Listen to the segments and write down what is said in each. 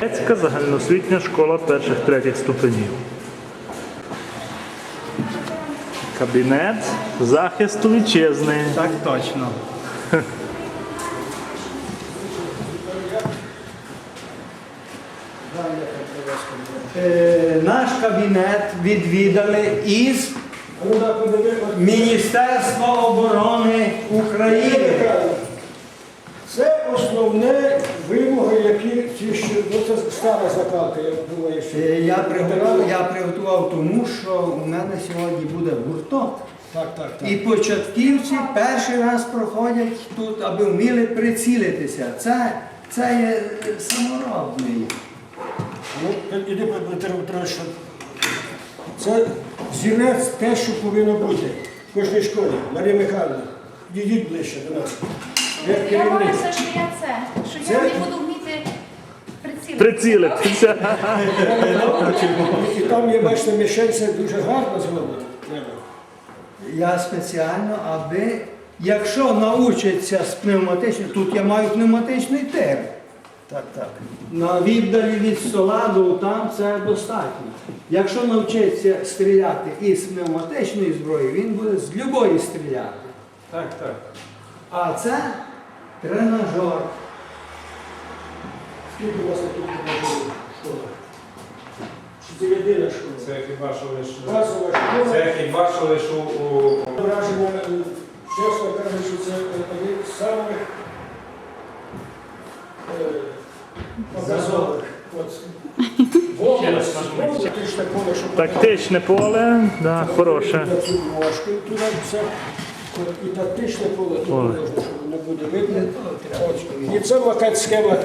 Грецька загальноосвітня школа перших третіх ступенів. Кабінет захисту вітчизни. Так точно. Е, Наш кабінет відвідали із Міністерства оборони України. Це основне які ті, що ну, це стара закалка, я думаю, що Е, Я приготував, я приготував тому, що у мене сьогодні буде гурток. так, так, так. І початківці перший раз проходять тут, аби вміли прицілитися. Це, це є е, саморобний. Ну, іди що це зірець те, що повинно бути в кожній школі. Марія Михайловна, йдіть ближче до нас. Я керівник. боюся, що я це, що я не буду Прицілитися. І там є, бачите, мішень, це дуже гарно зроблено. Я спеціально, аби, якщо научиться з пневматичним, тут я маю пневматичний тир. Так, так. На віддалі від стола до там це достатньо. Якщо навчиться стріляти із пневматичної зброї, він буде з любої стріляти. Так, так. А це тренажер. Скільки у вас таких тренажерів школа? Чи це єдина школа? Це хіба що лише Базова школа. це хіба що лише у, Враження, е, чесно кажучи, це один з самих е, показових. От, волос, волос, тактичне поле, що Тактичне поле, да, хороше. Для туди все. І тактичне поле тут Ой. можна, щоб не буде видно. От. І це макет схема.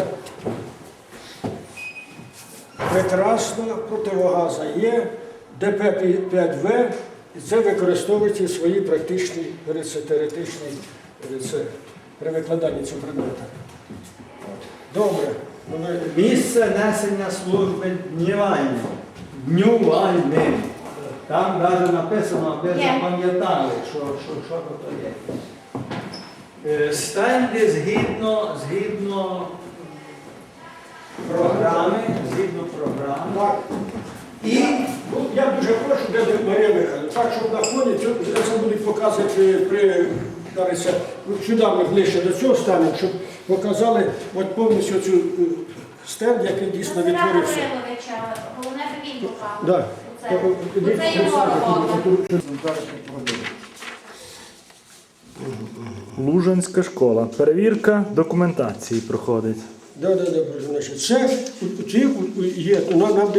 Прекрасна, противогаза є, ДП-5В, і це використовується в своїй практичній теоретичній при викладанні цього предмета. Добре. Місце несення служби днівальне. Днювальне. Там навіть написано, аби запам'ятали, що, що, що то є. Е, Стенди згідно, згідно програми, згідно програми. Так. І Ну, я дуже прошу, де Марія Михайловна, так, щоб на фоні, це, це будуть показувати при, кажеться, ну, сюди ми ближче до цього станемо, щоб показали от повністю цю е, стенд, який дійсно Василя відтворився. Головне, щоб він попав. Да. Оце його робота. Лужанська школа. Перевірка документації проходить. Да, да, значить, це у- є, ну, нам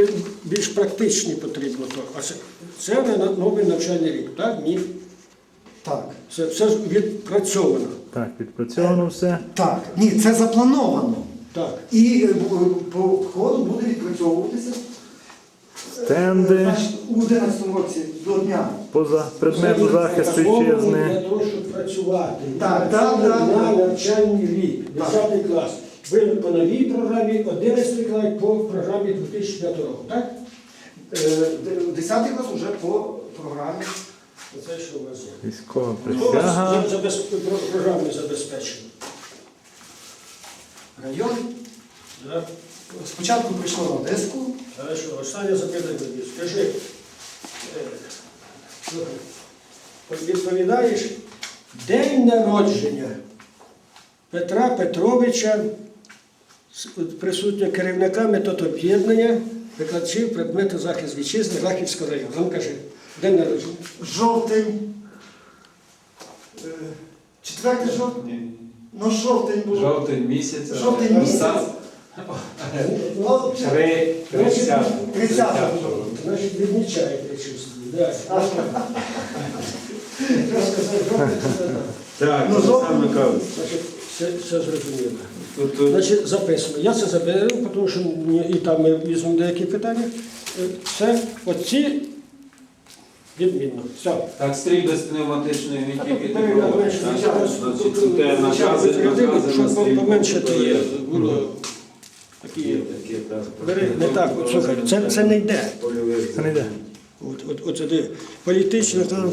більш практичні потрібно, то, а це, це на на новий навчальний рік, так? Ні. Так, Це все відпрацьовано. Так, відпрацьовано все. так. Ні, це заплановано. Так. І е, по ходу буде відпрацьовуватися. Стенди Значить, у 11 році до дня. поза предмету захисту Для того, щоб працювати. Так, так, так, на навчальний рік, 10 клас. Ви по новій програмі, 11 клас по програмі 2005 року, так? Е, де- 10 клас вже по програмі. Оце що у вас є. Військова Хто вас присяга. забез- про- програмою забезпечений? Район. Да? Спочатку прийшло на Одеску. Хорошо, останнє запитання тобі. Скажи, е, відповідаєш, день народження Петра Петровича, з- присутнього керівника методоб'єднання викладачів предмету захист вітчизни Рахівського району. Ну, кажи, день народження. Жовтень. е, 4 жовтня. Ну, жовтень було. жовтень місяць. Жовтень місяць. Ну, Три, тридцять. 30 Значить, відмічаєте, це так. Так, Це все, все зрозуміло. Тут, тут Значить, записано. Я це заберу, тому що мені- і там ми візьмемо деякі питання. Все, оці відмінно. Все. так стрій без пневматичної гвинтівки то ми поменше звичайно, Значить, тут е, накази, накази на стрій. поменшити є. Було такі. Є такі, так. Бери, не так, от, слухай, це, це не йде. Це не йде. От, от, оце де політична там.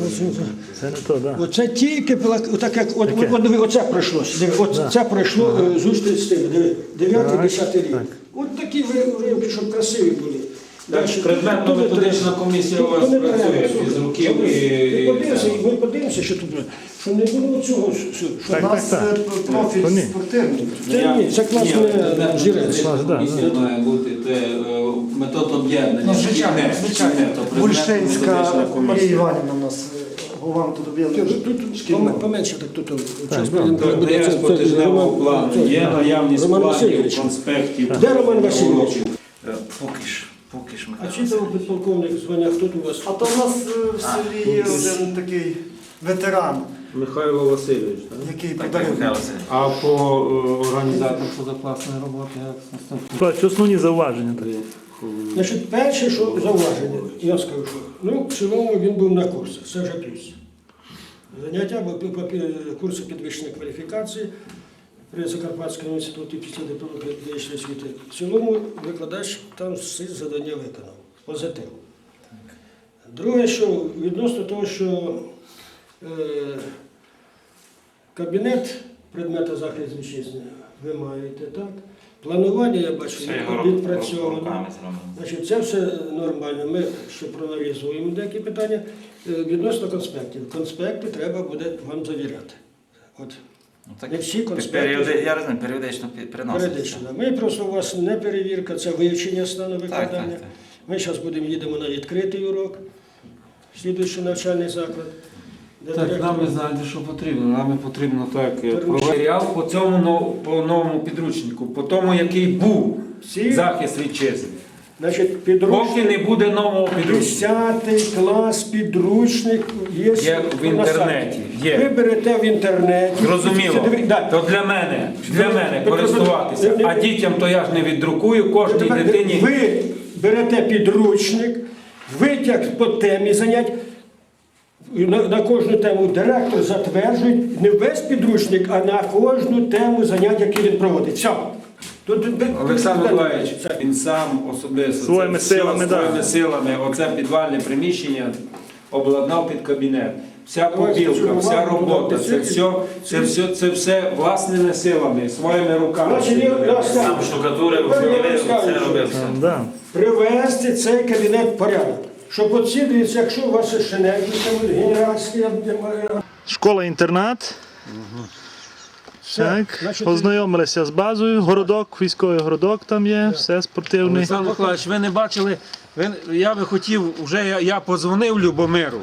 Це не то, так. Оце тільки отак як от, от, от, оце пройшло. Диви, от це пройшло ага. зустріч з тим. Диви, 9-10 рік. так. От такі ви- уривки, щоб красиві були. Так, Дальше- предметно-методична комісія у вас працює, фізруків Ми і- подивимося, Ми подивимося, що тут, що не було цього. що- У що- Так, нас так, так. е, профіль спортивний. Це ні, це класний Ні. Клас, да, комісія має бути те, е, метод об'єднання. Ну, звичайно, Шкільне, звичайно. шкільне, то Бульшинська предметно-методична Марія комісія. Іванівна у нас е, голова Тут, поменше так тут. час буде є це- це- по плану, це- є наявність Роман планів, Васильович. конспектів. Де Роман Васильович? уроків. Е, Поки ж, поки ж А чи там підполковник звання, хто тут у вас? А то у нас е, в селі є один такий ветеран, Михайло Васильович, так? який Так, подарив. Михайло Васильович. А по е, організатору позакласної роботи як наступне? Бачу, основні зауваження. так. Значить, перше, що зауваження, я скажу, що ну, в цілому він був на курсах, це вже плюс. Заняття бо пі- пі- курси підвищеної кваліфікації при Закарпатському інституті після диплому педагогічної освіти. В цілому викладач там всі завдання виконав. Позитив. Друге, що відносно того, що е, кабінет предмета захисту вітчизни ви маєте, так? Планування, я бачу, відпрацьовано. Значить, це все нормально. Ми ще проаналізуємо деякі питання. Е, Відносно конспектів. Конспекти треба буде вам завіряти. От, Ну, так, Не всі конспекти. періоди, я розумію, періодично пі- переноситься. періодично. Ми просто у вас не перевірка, це вивчення стану викладання. так, так. Ми зараз будемо їдемо на відкритий урок, слідуючий навчальний заклад. де Так, директор- нам ви знаєте, що потрібно. Нам потрібно так е, матеріал по цьому но- по новому підручнику, по тому, який був Всі, захист вітчизни. значить, підручник. Поки не буде нового підручника. 10 клас, підручник є, Є в інтернеті, є. Ви берете в інтернеті. Зрозуміло. То для мене, для мене Петро, користуватися. Петро, А дітям то я ж не віддрукую кожній Тепер дитині. Ви берете підручник, витяг по темі занять. На, на кожну тему директор затверджує не весь підручник, а на кожну тему занять, які він проводить. Все. Олександр Миколаївич, він сам особисто Своїми силами, своїми силами. Оце підвальне приміщення обладнав під кабінет. Вся попілка, побілка, вся робота, це все, це все, це все власними силами, своїми руками. Сам штукатурив, все робив. Привести цей кабінет в порядок. Щоб оцінюється, якщо у вас ще не генеральський. генеральські Школа-інтернат. Так, значить, ознайомилися з базою. Городок, військовий городок там є, все спортивний. Олександр Миколаївич, ви не бачили, ви, я би хотів, вже я, я подзвонив Любомиру.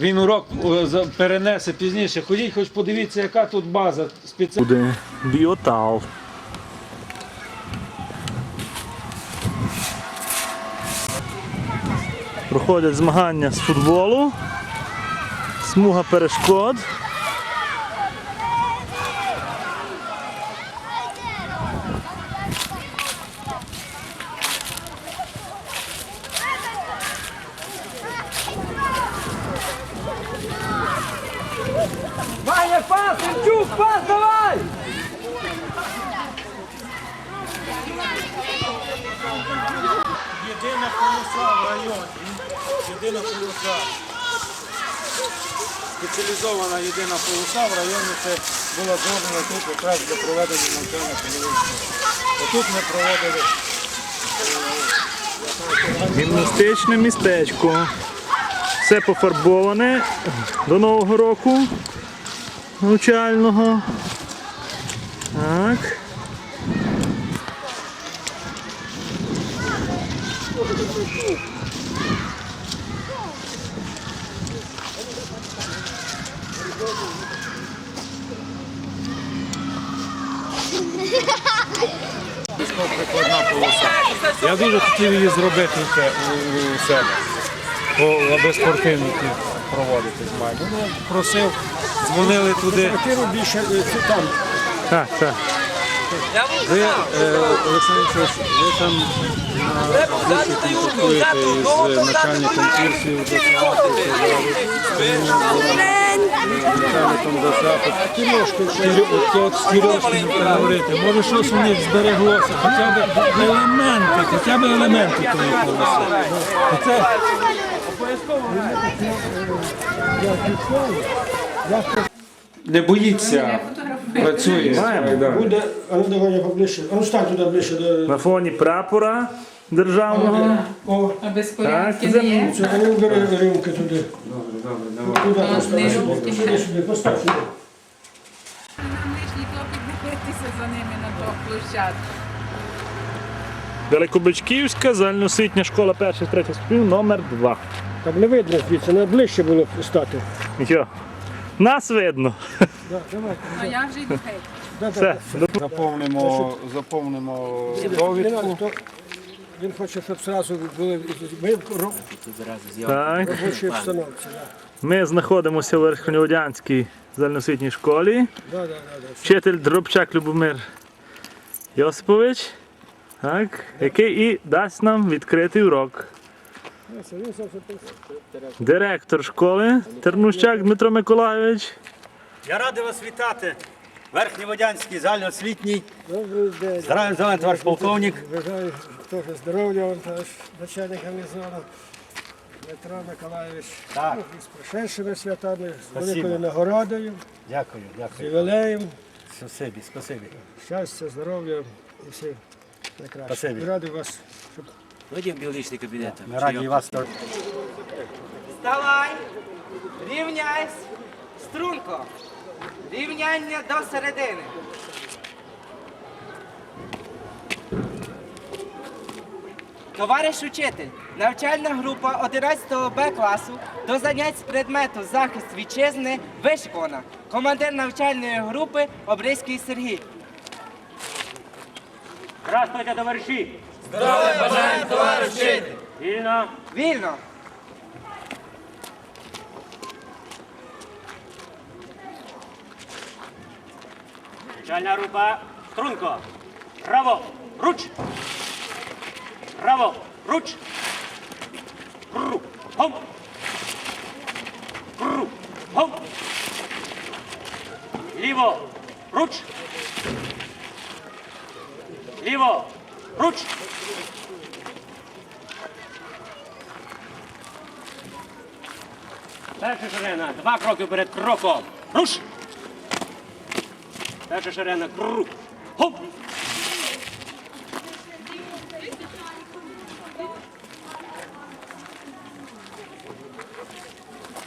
Він урок за- перенесе пізніше. Ходіть, хоч подивіться, яка тут база спеціальна. Буде біотал. Проходять змагання з футболу. Смуга перешкод. Єдина полоса в районі. Єдина полоса. Спеціалізована єдина полоса в районі це була зроблена тут якраз для проведення навчання половинського. Отут ми проводили Гімнастичне містечко. Все пофарбоване до Нового року навчального. Так. Прикладна полоса. Я дуже хотів її зробити у себе, Бо аби спортивники проводити змагання. Ну, просив, дзвонили туди. квартиру більше е, там. Так, так. Ви, е, Олександр Вікторович, ви там на позиції контактуєте із начальником курсів говорити, може щось у них збереглося, хоча б елементи, хоча б елементи тої полоси. Оце Не боїться. Працює. Буде, а ну давай я поближче. А ну стань туди ближче до. На фоні прапора державного. О, А безпорядки Так, не є? це ну рюмки туди. Добре, добре, давай. Туди А, постав не сюди. Сюди, постав сюди. Нижній хлопець дивитися за ними на двох площадках. Великобичківська загальноосвітня школа перших третіх ступенів номер 2. Так не видно звідси, не ближче було стати. Йо. Нас видно. Да, давай. А я вже йду геть. Да, да, Все. Заповнимо, довідку. то Він хоче, щоб зразу були ми в Так. робочій обстановці. Да. Ми знаходимося в Верхньоводянській загальноосвітній школі. Да, да, да, да. Вчитель Дробчак Любомир Йосипович, так, який і дасть нам відкритий урок. Це він сам записав. Директор школи Тернущак Дмитро Миколайович. Я радий вас вітати. Верхньоводянський загальноосвітній. Добрий день. Здравия желаю, товариш полковник. Бажаю теж здоров'я, вам теж начальник гарнізону Дмитро Миколаївич. Так. Ну, і з прошедшими святами, з Спасибо. великою нагородою, Дякую, з дякую. ювілеєм, Спасибі, спасибі. щастя, здоров'я і все найкраще. Спасибі. І радий вас, щоб Вийдемо в біологічний кабінет. Ми раді вас. теж. Вставай, рівняйсь, струнко. Рівняння до середини. Товариш учитель, навчальна група 11 Б класу до занять з предмету захист вітчизни вишикана. Командир навчальної групи Обризький Сергій. Здравствуйте, товариші. Здоров'я бажаємо, товариш учитель! Вільно. Вільно. Навчальна група. Струнко. Право. Руч. Право. Руч. Кру. Хом. Кру. Хом. Ліво. Руч. Ліво. Руч. Перша ширина. Два кроки перед кроком. Руш. Перша ширина. Кру. Хоп.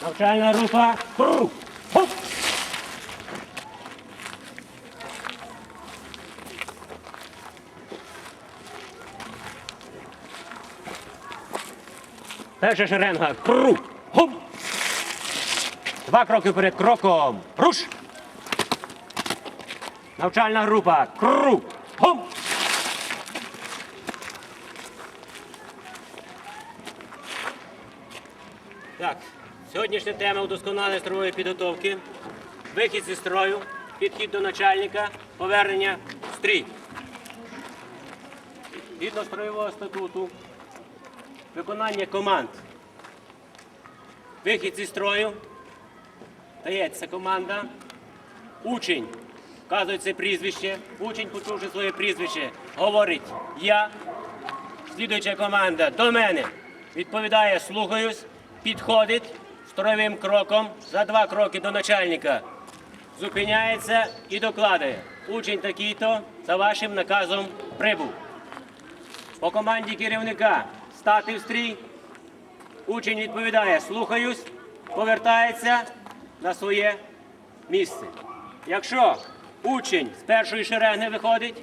Навчальна група. Кру. Хоп. Перша шеренга. Кру. Хоп. Два кроки перед кроком. Руш. Навчальна група. Кру. Хоп. Так, сьогоднішня тема удосконалення строєвої підготовки. Вихід зі строю, підхід до начальника, повернення в стрій. Згідно строєвого статуту, виконання команд. Вихід зі строю. Дається команда. Учень. Вказується прізвище. Учень, почувши своє прізвище, говорить я. Слідуюча команда до мене. Відповідає, слухаюсь, підходить строєвим кроком за два кроки до начальника. Зупиняється і докладає. Учень такий-то за вашим наказом прибув. По команді керівника стати в стрій. Учень відповідає, слухаюсь, повертається на своє місце. Якщо учень з першої шеренги виходить,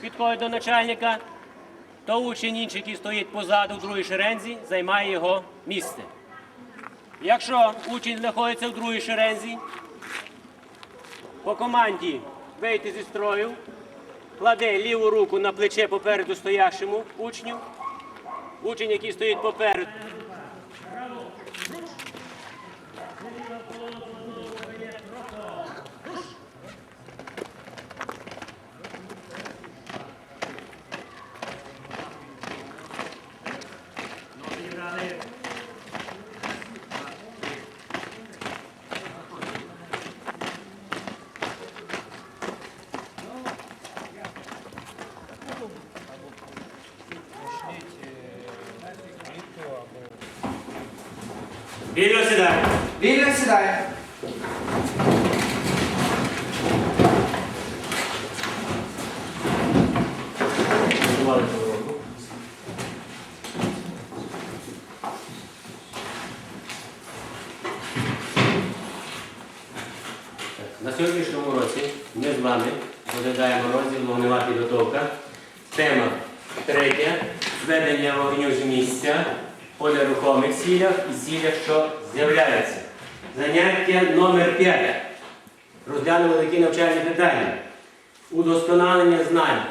підходить до начальника, то учень інший, який стоїть позаду в другій шерензі, займає його місце. Якщо учень знаходиться в другій шерензі, по команді вийти зі строю, кладе ліву руку на плече попереду стоящому учню, учень, який стоїть попереду, Вільно сідай. Вільно сідає. На сьогоднішньому році ми з вами розглядаємо розділ вогнева підготовка. Тема третя. Зведення вогню з місця по нерухомих цілях і цілях, що з'являються. Заняття номер 5. Розглянемо такі питання. Удосконалення знань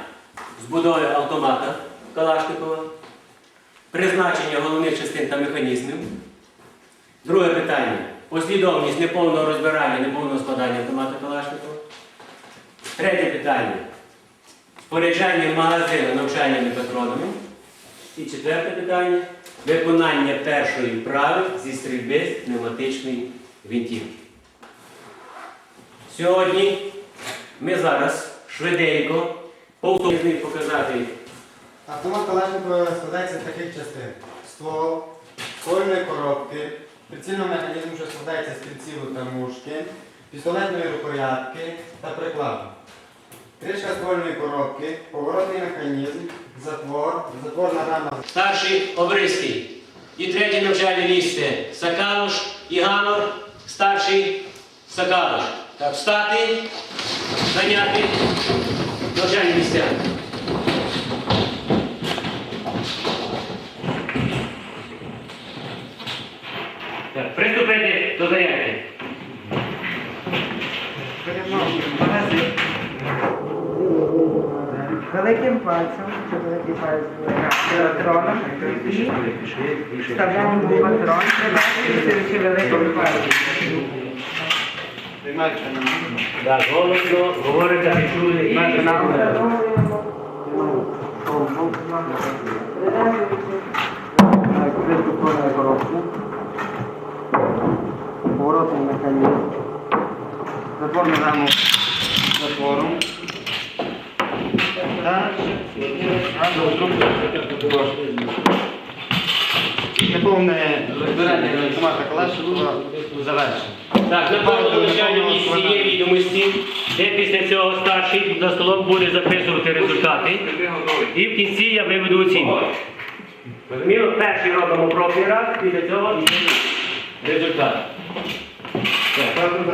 з будови автомата Калашникова, призначення головних частин та механізмів. Друге питання. Послідовність неповного розбирання, неповного складання автомата Калашникова. Третє питання. Споряджання магазину навчальними патронами. І четверте питання. Виконання першої вправи зі стрільби з пневматичної гвинтівки. Сьогодні ми зараз швиденько повторюємо показати Автомат Калашникова складається з таких частин. Ствол, ствольної коробки, прицільного механізму, що складається з прицілу та мушки, пістолетної рукоятки та прикладу. Кришка ствольної коробки, поворотний механізм, затвор, затворна рама старший Обризький. І третє навчальне місце Сакалуш і Ганор, старший Сакалуш. Так, встати, зайняти навчальні місця. Так, приступити до заняття. Великим пальцем, чи великий палець патроном, і вставляємо патрон, прибачуючи великим пальцем. Так, голосно говорите, не чули і Кришку коробки, поворотний механізм, затворну раму затвором. Та неповне розбирання автомата Калашникова завершено. Так, на кожному навчальному місці є відомості, де після цього старший за столом буде записувати результати. І в кінці я виведу оцінку. Розуміло? Перший робимо пробний раз, після цього і результат. Кожну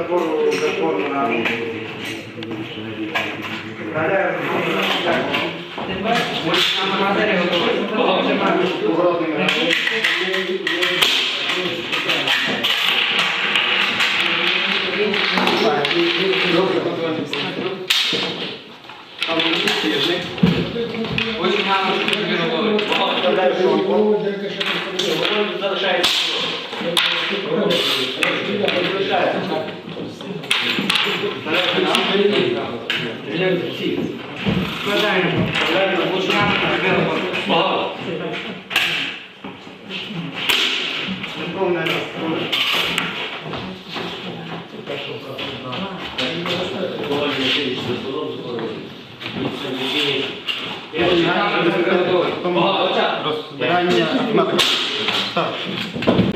затвору затворну раму. Поворотний механізм. Залишається. Залишається. Складаємо. Погано. Неповне розтворення.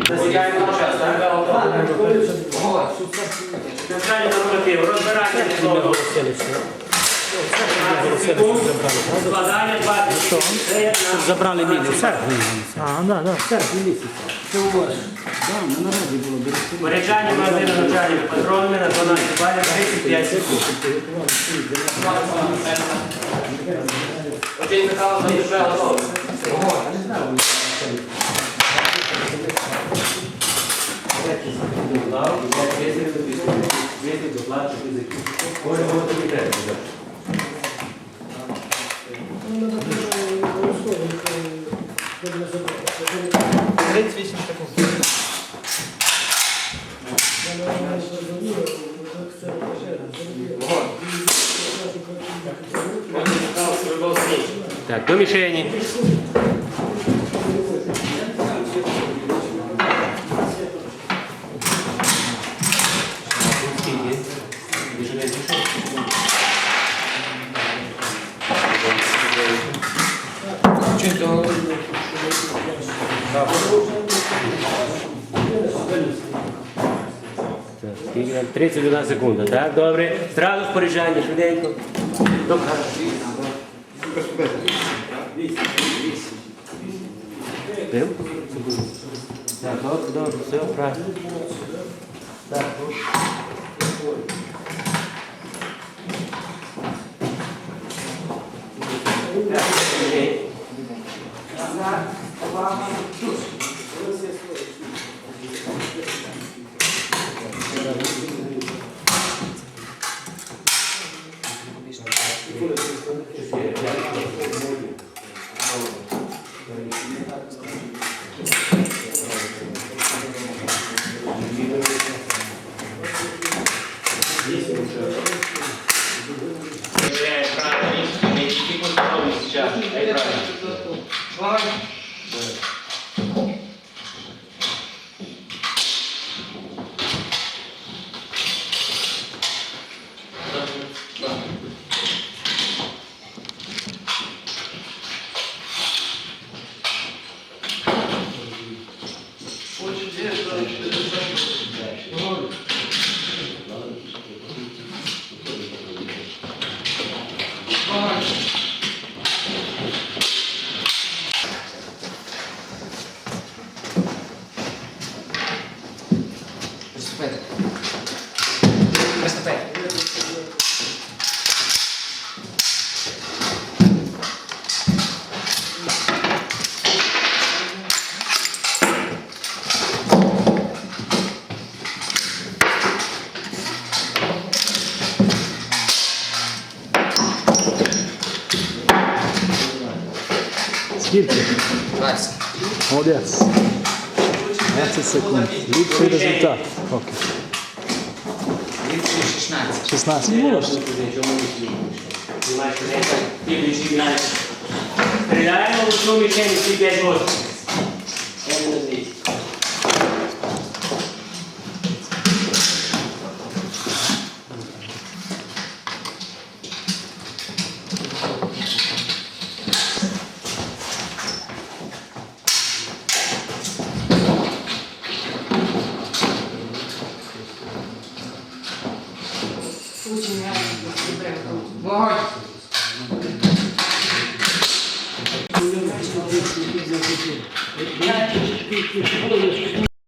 Розбирання автомата. Так. Навчальні розбирання слово. Складання 20 Це як на- Забрали міни, все. А, да, да, все, місяця. Це у вас. Да, на нараді було Поряджання магазину навчальними патронами на 12 балів 35 секунд. Один Михайло заїжджає готовий. Так, мішені. Так, 31 секунда. Так, добре. Зразу споряджання, швиденько. Добре. Пив? Так, добре, добре, все, правильно. Так, ну. Так, окей. Приступити. Молодець. 15 секунд. Ліпший результат. Ліпший 16. 16 було? Стріляємо в одну мішень всі 5 років.